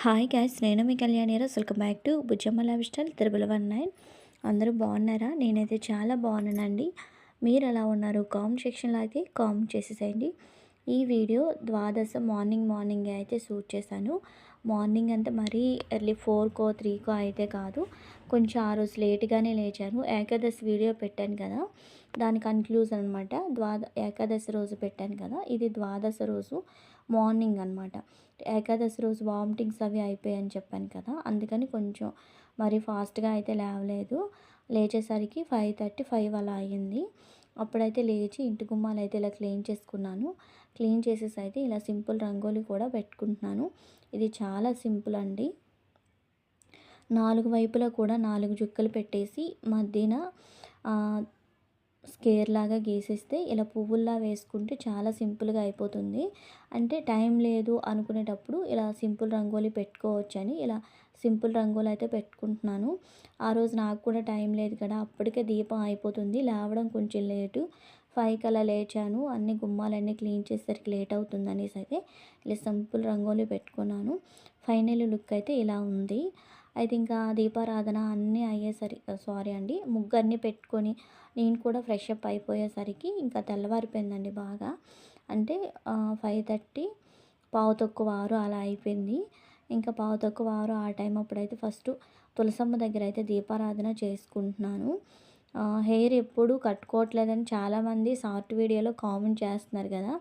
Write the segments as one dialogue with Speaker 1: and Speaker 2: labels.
Speaker 1: Hi guys నేను మీ Kalyani Raj welcome back to Bujjamma life style triple one nine. అందరూ బాగున్నారా? నేనైతే చాలా బాగున్నానండి. మీరు ఎలా ఉన్నారు? కామెంట్ సెక్షన్లో అయితే కామెంట్ చేసేసేయండి. ఈ వీడియో ద్వాదశ మార్నింగ్ మార్నింగ్ అయితే షూట్ చేశాను. మార్నింగ్ అంటే మరీ ఎర్లీ ఫోర్కో త్రీకో అయితే కాదు. కొంచెం ఆ రోజు లేట్గానే లేచాను. ఏకాదశి వీడియో పెట్టాను కదా దాని కన్క్లూజన్ అనమాట ద్వాద ఏకాదశి రోజు పెట్టాను కదా ఇది ద్వాదశ రోజు మార్నింగ్ అనమాట ఏకాదశి రోజు వామిటింగ్స్ అవి అయిపోయాయని చెప్పాను కదా అందుకని కొంచెం మరి ఫాస్ట్గా అయితే లేవలేదు. లేచేసరికి ఫైవ్ థర్టీ ఫైవ్ అలా అయ్యింది. అప్పుడైతే లేచి ఇంటి గుమ్మాలు అయితే ఇలా క్లీన్ చేసుకున్నాను. క్లీన్ చేసేసి అయితే ఇలా సింపుల్ రంగోలీ కూడా పెట్టుకుంటున్నాను. ఇది చాలా సింపుల్ అండి. నాలుగు వైపులా కూడా నాలుగు చుక్కలు పెట్టేసి మధ్యన స్కేర్ లాగా గీసేస్తే ఇలా పువ్వుల్లా వేసుకుంటే చాలా సింపుల్గా అయిపోతుంది. అంటే టైం లేదు అనుకునేటప్పుడు ఇలా సింపుల్ రంగోలీ పెట్టుకోవచ్చని ఇలా సింపుల్ రంగోలు అయితే పెట్టుకుంటున్నాను. ఆ రోజు నాకు కూడా టైం లేదు కదా అప్పటికే దీపం అయిపోతుంది. లేవడం కొంచెం లేటు. ఫైవ్కి అలా లేచాను. అన్ని గుమ్మాలన్నీ క్లీన్ చేసేసరికి లేట్ అవుతుంది అనేసి అయితే ఇలా సింపుల్ రంగోలీ పెట్టుకున్నాను. ఫైనల్ లుక్ అయితే ఇలా ఉంది. అయితే ఇంకా దీపారాధన అన్నీ అయ్యేసరికి సారీ అండి. ముగ్గు అన్నీ పెట్టుకొని నేను కూడా ఫ్రెష్ అప్ అయిపోయేసరికి ఇంకా తెల్లవారిపోయిందండి బాగా. అంటే ఫైవ్ థర్టీ పావు తక్కువ ఆరు అలా అయిపోయింది. ఇంకా పావు తక్కువ ఆరు ఆ టైం అప్పుడైతే ఫస్ట్ తులసమ్మ దగ్గర అయితే దీపారాధన చేసుకుంటున్నాను. హెయిర్ ఎప్పుడు కట్టుకోవట్లేదని చాలామంది షార్ట్ వీడియోలో కామెంట్ చేస్తున్నారు కదా.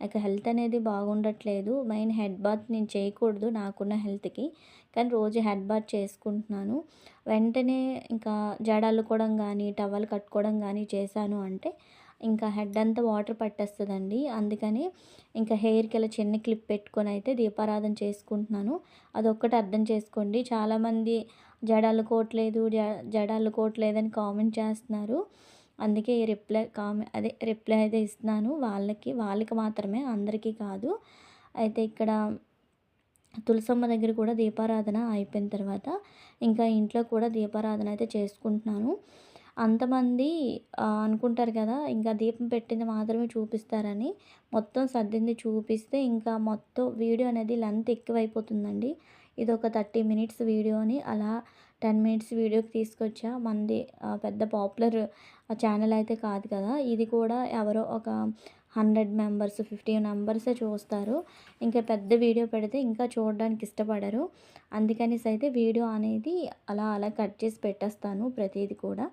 Speaker 1: నాకు హెల్త్ అనేది బాగుండట్లేదు. మెయిన్ హెడ్ బాత్ నేను చేయకూడదు నాకున్న హెల్త్కి. కానీ రోజు హెడ్ బాత్ చేసుకుంటున్నాను. వెంటనే ఇంకా జడ అల్లుకోవడం కానీ టవల్ కట్టుకోవడం కానీ చేశాను అంటే ఇంకా హెడ్ అంతా వాటర్ పట్టేస్తుందండి. అందుకని ఇంకా హెయిర్కి ఇలా చిన్న క్లిప్ పెట్టుకొని అయితే దీపారాధన చేసుకుంటున్నాను. అదొక్కటి అర్థం చేసుకోండి. చాలామంది జడలుకోవట్లేదు అల్లుకోవట్లేదు జడ అల్లుకోవట్లేదని కామెంట్ చేస్తున్నారు. అందుకే ఈ రిప్లై కామె అదే రిప్లై అయితే ఇస్తున్నాను. వాళ్ళకి వాళ్ళకి మాత్రమే అందరికీ కాదు. అయితే ఇక్కడ తులసమ్మ దగ్గర కూడా దీపారాధన అయిపోయిన తర్వాత ఇంకా ఇంట్లో కూడా దీపారాధన అయితే చేసుకుంటున్నాను. అంతమంది అనుకుంటారు కదా ఇంకా దీపం పెట్టింది మాత్రమే చూపిస్తారని మొత్తం సర్దింది చూపిస్తే ఇంకా మొత్తం వీడియో అనేది లెంత్ ఎక్కువైపోతుందండి. ఇది ఒక థర్టీ మినిట్స్ వీడియోని అలా టెన్ మినిట్స్ వీడియోకి తీసుకొచ్చా. మంది పెద్ద పాపులర్ ఛానల్ అయితే కాదు కదా. ఇది కూడా ఎవరో ఒక హండ్రెడ్ మెంబర్స్ ఫిఫ్టీ మెంబర్సే చూస్తారు. ఇంకా పెద్ద వీడియో పెడితే ఇంకా చూడడానికి ఇష్టపడరు. అందుకనేసి అయితే వీడియో అనేది అలా అలా కట్ చేసి పెట్టేస్తాను ప్రతిదీ కూడా.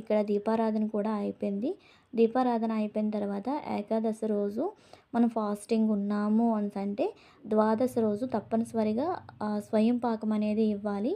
Speaker 1: ఇక్కడ దీపారాధన కూడా అయిపోయింది. దీపారాధన అయిపోయిన తర్వాత ఏకాదశి రోజు మనం ఫాస్టింగ్ ఉన్నాము అంటే ద్వాదశి రోజు తప్పనిసరిగా స్వయం పాకం అనేది ఇవ్వాలి.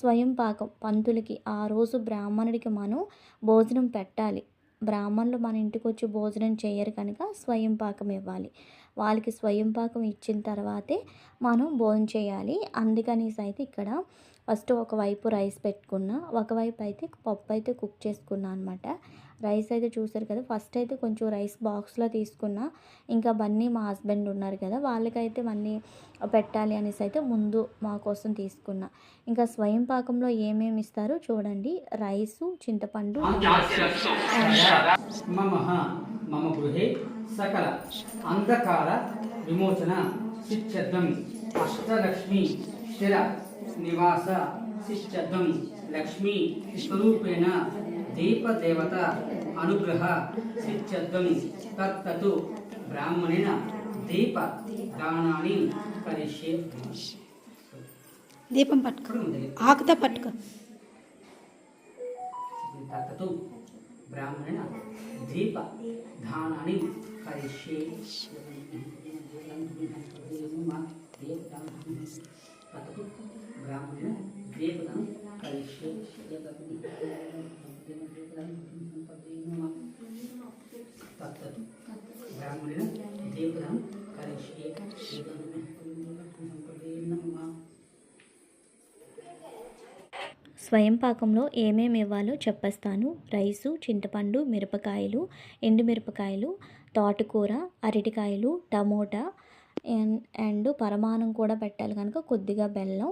Speaker 1: స్వయం పాకం పంతులకి ఆ రోజు బ్రాహ్మణుడికి మనం భోజనం పెట్టాలి. బ్రాహ్మణులు మన ఇంటికి వచ్చి భోజనం చేయరు కనుక స్వయం పాకం ఇవ్వాలి. వాళ్ళకి స్వయం పాకం ఇచ్చిన తర్వాతే మనం భోజనం చేయాలి. అందుకనేసి అయితే ఇక్కడ ఫస్ట్ ఒకవైపు రైస్ పెట్టుకున్నా ఒకవైపు అయితే పప్పు అయితే కుక్ చేసుకున్నా అనమాట రైస్ అయితే చూసారు కదా ఫస్ట్ అయితే కొంచెం రైస్ బాక్స్లో తీసుకున్నా ఇంకా బన్నీ మా హస్బెండ్ ఉన్నారు కదా వాళ్ళకైతే మళ్ళీ పెట్టాలి అనేసి అయితే ముందు మా కోసం తీసుకున్నా. ఇంకా స్వయం పాకంలో ఏమేమి ఇస్తారో చూడండి రైసు చింతపండు
Speaker 2: మమ గృహే సకల అంధకార విమోచన అష్టలక్ష్మి స్థిర నివాస శిష్యత్వం లక్ష్మీ స్వరూపేణ దీపదేవత అనుగ్రహ శిష్యత్వం తత్తు బ్రాహ్మణేన దీప దానాన్ని కరిష్యే
Speaker 3: దీపం పట్టుకో ఆకుతో పట్టుకో
Speaker 2: తత్తు బ్రాహ్మణేన దీప దానాన్ని కరిష్యే తత్తు బ్రాహ్మణేన దీపదానం కరిష్యే
Speaker 1: స్వయం పాకంలో ఏమేమి ఇవ్వాలో చెప్పేస్తాను. రైసు చింతపండు మిరపకాయలు ఎండుమిరపకాయలు తోటకూర అరటికాయలు టమోటా అండ్ అండ్ పరమాన్నం కూడా పెట్టాలి కనుక కొద్దిగా బెల్లం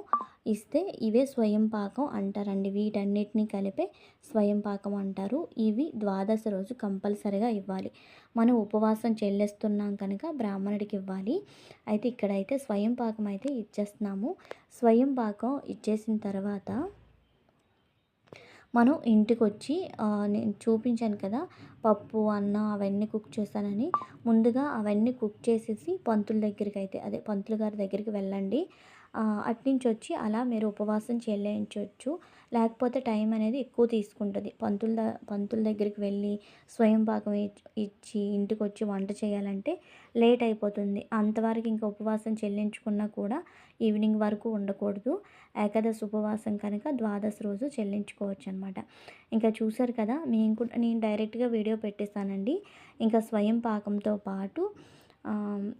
Speaker 1: ఇస్తే ఇవే స్వయం పాకం అంటారండి. వీటన్నిటిని కలిపే స్వయం పాకం అంటారు. ఇవి ద్వాదశ రోజు కంపల్సరిగా ఇవ్వాలి. మనం ఉపవాసం చెల్లిస్తున్నాం కనుక బ్రాహ్మణుడికి ఇవ్వాలి. అయితే ఇక్కడైతే స్వయం పాకం అయితే ఇచ్చేస్తున్నాము. స్వయం పాకం ఇచ్చేసిన తర్వాత మనం ఇంటికి వచ్చి నేను చూపించాను కదా పప్పు అన్నం అవన్నీ కుక్ చేశానని. ముందుగా అవన్నీ కుక్ చేసేసి పంతుల దగ్గరికి అయితే అదే పంతులు గారి దగ్గరికి వెళ్ళండి. అట్నుంచి వచ్చి అలా మీరు ఉపవాసం చెల్లించవచ్చు లేకపోతే టైం అనేది ఎక్కువ తీసుకుంటుంది. పంతుల ద పంతుల దగ్గరికి వెళ్ళి స్వయం పాకం ఇచ్చి ఇంటికి వచ్చి వంట చేయాలంటే లేట్ అయిపోతుంది. అంతవరకు ఇంకా ఉపవాసం చెల్లించుకున్నా కూడా ఈవినింగ్ వరకు ఉండకూడదు. ఏకాదశి ఉపవాసం కనుక ద్వాదశ రోజు చెల్లించుకోవచ్చు అనమాట ఇంకా చూసారు కదా మేము కూడా నేను డైరెక్ట్గా వీడియో పెట్టేస్తానండి ఇంకా స్వయం పాకంతో పాటు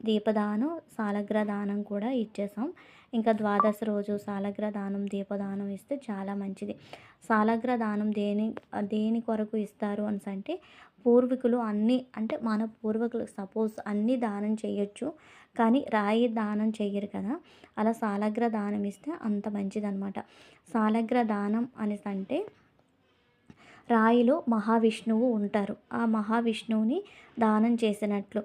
Speaker 1: దీపదానం సాలగ్ర దానం కూడా ఇచ్చేసాం. ఇంకా ద్వాదశ రోజు సాలగ్ర దానం దీపదానం ఇస్తే చాలా మంచిది. సాలగ్ర దానం దేని దేని కొరకు ఇస్తారు అని అంటే పూర్వీకులు అన్నీ అంటే మన పూర్వీకులు సపోజ్ అన్నీ దానం చేయొచ్చు కానీ రాయి దానం చేయరు కదా. అలా సాలగ్ర దానం ఇస్తే అంత మంచిదన్నమాట. సాలగ్ర దానం అనేసి అంటే రాయిలో మహావిష్ణువు ఉంటారు. ఆ మహావిష్ణువుని దానం చేసినట్లు.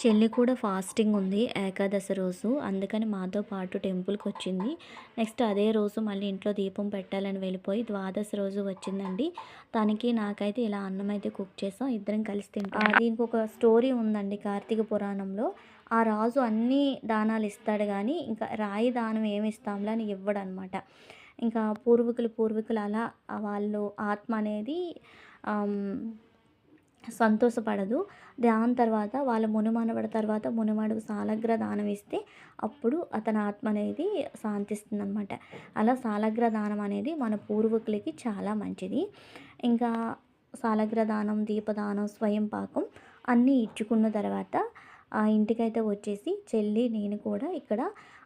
Speaker 1: చెల్లి కూడా ఫాస్టింగ్ ఉంది ఏకాదశి రోజు. అందుకని మాతో పాటు టెంపుల్కి వచ్చింది. నెక్స్ట్ అదే రోజు మళ్ళీ ఇంట్లో దీపం పెట్టాలని వెళ్ళిపోయి ద్వాదశి రోజు వచ్చిందండి. తనకి నాకైతే ఇలా అన్నం అయితే కుక్ చేసాం. ఇద్దరం కలిసి తింటాం. దీనికి ఒక స్టోరీ ఉందండి కార్తీక పురాణంలో. ఆ రాజు అన్ని దానాలు ఇస్తాడు కానీ ఇంకా రాయి దానం ఏమి ఇస్తాంలే అని ఇవ్వడు అనమాట ఇంకా పూర్వీకులు పూర్వీకులు అలా వాళ్ళు ఆత్మ అనేది సంతోషపడదు. దాని తర్వాత వాళ్ళ మునిమానవడి తర్వాత మునుమడుగు సాలగ్ర దానం ఇస్తే అప్పుడు అతని ఆత్మ అనేది శాంతిస్తుంది అనమాట అలా సాలగ్ర దానం అనేది మన పూర్వీకులకి చాలా మంచిది. ఇంకా సాలగ్ర దానం దీపదానం స్వయం పాకం అన్నీ ఇచ్చుకున్న తర్వాత ఆ ఇంటికైతే వచ్చేసి చెల్లి నేను కూడా ఇక్కడ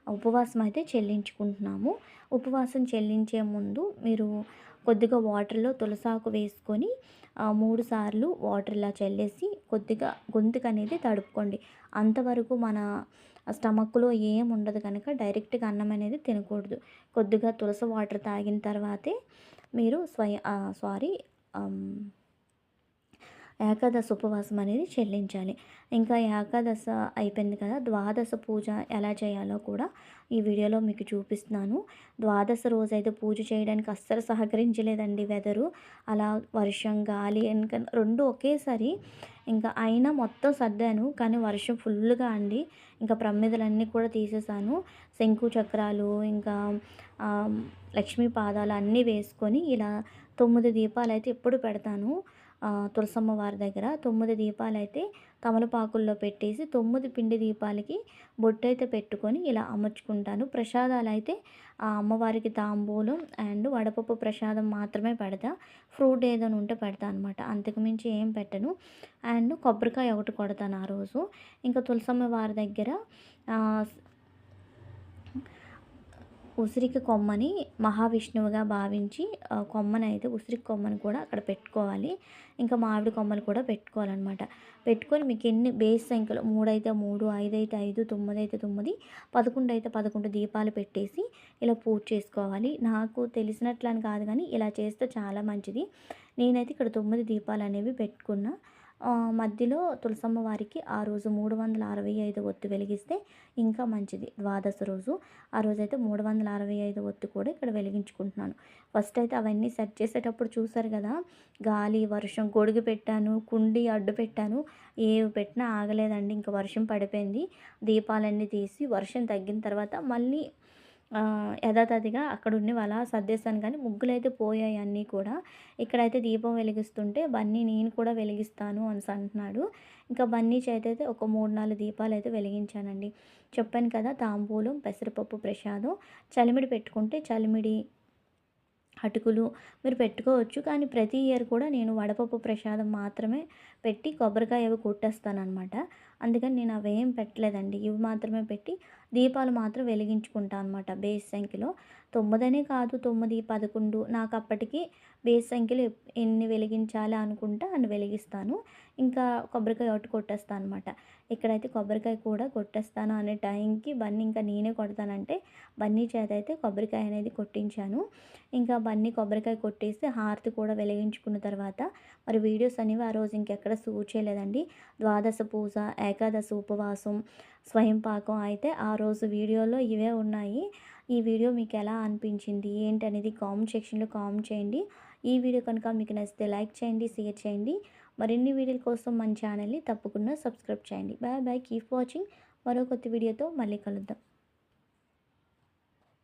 Speaker 1: ఉపవాసం అయితే చెల్లించుకుంటున్నాము. ఉపవాసం చెల్లించే ముందు మీరు కొద్దిగా వాటర్లో తులసాకు వేసుకొని మూడు సార్లు వాటర్ ఇలా చల్లేసి కొద్దిగా గొంతుకు అనేది తడుపుకోండి. అంతవరకు మన స్టమక్లో ఏం ఉండదు కనుక డైరెక్ట్గా అన్నం అనేది తినకూడదు. కొద్దిగా తులసి వాటర్ తాగిన తర్వాతే మీరు స్వయం సారీ ఏకాదశ ఉపవాసం అనేది చెల్లించాలి. ఇంకా ఏకాదశ అయిపోయింది కదా ద్వాదశ పూజ ఎలా చేయాలో కూడా ఈ వీడియోలో మీకు చూపిస్తున్నాను. ద్వాదశ రోజు అయితే పూజ చేయడానికి అస్సలు సహకరించలేదండి వెదరు. అలా వర్షం గాలి ఇంకా రెండు ఒకేసారి ఇంకా అయినా మొత్తం సర్దాను కానీ వర్షం ఫుల్గా అండి. ఇంకా ప్రమిదలన్నీ కూడా తీసేసాను. శంకు చక్రాలు ఇంకా లక్ష్మీ పాదాలు అన్నీ వేసుకొని ఇలా తొమ్మిది దీపాలు అయితే ఎప్పుడు పెడతాను. తులసమ్మ వారి దగ్గర తొమ్మిది దీపాలు అయితే తమలపాకుల్లో పెట్టేసి తొమ్మిది పిండి దీపాలకి బొట్టు అయితే పెట్టుకొని ఇలా అమర్చుకుంటాను. ప్రసాదాలు అయితే ఆ అమ్మవారికి తాంబూలం అండ్ వడపప్పు ప్రసాదం మాత్రమే పెడతా. ఫ్రూట్ ఏదైనా ఉంటే పెడతా అనమాట అంతకుమించి ఏం పెట్టను. అండ్ కొబ్బరికాయ ఒకటి కొడతాను ఆ రోజు. ఇంకా తులసమ్మ వారి దగ్గర ఉసిరికి కొమ్మని మహావిష్ణువుగా భావించి కొమ్మని అయితే ఉసిరికి కొమ్మని కూడా అక్కడ పెట్టుకోవాలి. ఇంకా మామిడి కొమ్మలు కూడా పెట్టుకోవాలన్నమాట. పెట్టుకొని మీకు ఎన్ని బేస్ సంఖ్యలో మూడు అయితే మూడు ఐదు అయితే ఐదు తొమ్మిది అయితే తొమ్మిది పదకొండు అయితే పదకొండు దీపాలు పెట్టేసి ఇలా పూజ చేసుకోవాలి. నాకు తెలిసినట్లని కాదు కానీ ఇలా చేస్తే చాలా మంచిది. నేనైతే ఇక్కడ తొమ్మిది దీపాలు అనేవి పెట్టుకున్నా. మధ్యలో తులసమ్మ వారికి ఆ రోజు మూడు వందల అరవై ఐదు ఒత్తి వెలిగిస్తే ఇంకా మంచిది ద్వాదశ రోజు. ఆ రోజైతే మూడు వందల అరవై ఐదు ఒత్తి కూడా ఇక్కడ వెలిగించుకుంటున్నాను. ఫస్ట్ అయితే అవన్నీ సెట్ చేసేటప్పుడు చూసారు కదా గాలి వర్షం గొడుగు పెట్టాను కుండి అడ్డు పెట్టాను ఏవి పెట్టినా ఆగలేదండి ఇంకా వర్షం పడిపోయింది. దీపాలన్నీ తీసి వర్షం తగ్గిన తర్వాత మళ్ళీ యథాతథిగా అక్కడ ఉండి అలా సర్దేశాను. కానీ ముగ్గులు అయితే పోయాయి అన్నీ కూడా. ఇక్కడైతే దీపం వెలిగిస్తుంటే బన్నీ నేను కూడా వెలిగిస్తాను అని అంటున్నాడు. ఇంకా బన్నీ చేత అయితే ఒక మూడు నాలుగు దీపాలు అయితే వెలిగించానండి. చెప్పాను కదా తాంబూలం పెసరపప్పు ప్రసాదం చలిమిడి పెట్టుకుంటే చలిమిడి అటుకులు మీరు పెట్టుకోవచ్చు. కానీ ప్రతి ఇయర్ కూడా నేను వడపప్పు ప్రసాదం మాత్రమే పెట్టి కొబ్బరికాయ అవి కొట్టేస్తానమాట అందుకని నేను అవేం పెట్టలేదండి. ఇవి మాత్రమే పెట్టి దీపాలు మాత్రం వెలిగించుకుంటాను అనమాట బేస్ సంఖ్యలో. తొమ్మిదనే కాదు తొమ్మిది పదకొండు. నాకు అప్పటికి బేస్ సంఖ్యలో ఎన్ని వెలిగించాలి అనుకుంటా అని వెలిగిస్తాను. ఇంకా కొబ్బరికాయ ఒకటి కొట్టేస్తాను అనమాట ఇక్కడైతే కొబ్బరికాయ కూడా కొట్టేస్తాను అనే టైంకి బన్నీ ఇంకా నేనే కొడతానంటే బన్నీ చేత అయితే కొబ్బరికాయ అనేది కొట్టించాను. ఇంకా బన్నీ కొబ్బరికాయ కొట్టేసి హారతి కూడా వెలిగించుకున్న తర్వాత మరి వీడియోస్ అనేవి ఆ రోజు ఇంకెక్కడ సూచేయలేదండి ద్వాదశ పూజ ఏకాదశ ఉపవాసం స్వయం పాకం అయితే ఆ రోజు వీడియోలో ఇవే ఉన్నాయి. ఈ వీడియో మీకు ఎలా అనిపించింది? ఏంటి అనేది కామెంట్ సెక్షన్లో కామెంట్ చేయండి. ఈ వీడియో కనుక మీకు నచ్చితే లైక్ చేయండి షేర్ చేయండి. మరిన్ని వీడియోల కోసం మన ఛానల్ని తప్పకుండా సబ్స్క్రైబ్ చేయండి. Bye bye. Keep watching. మరో కొత్త వీడియోతో మళ్ళీ కలుద్దాం.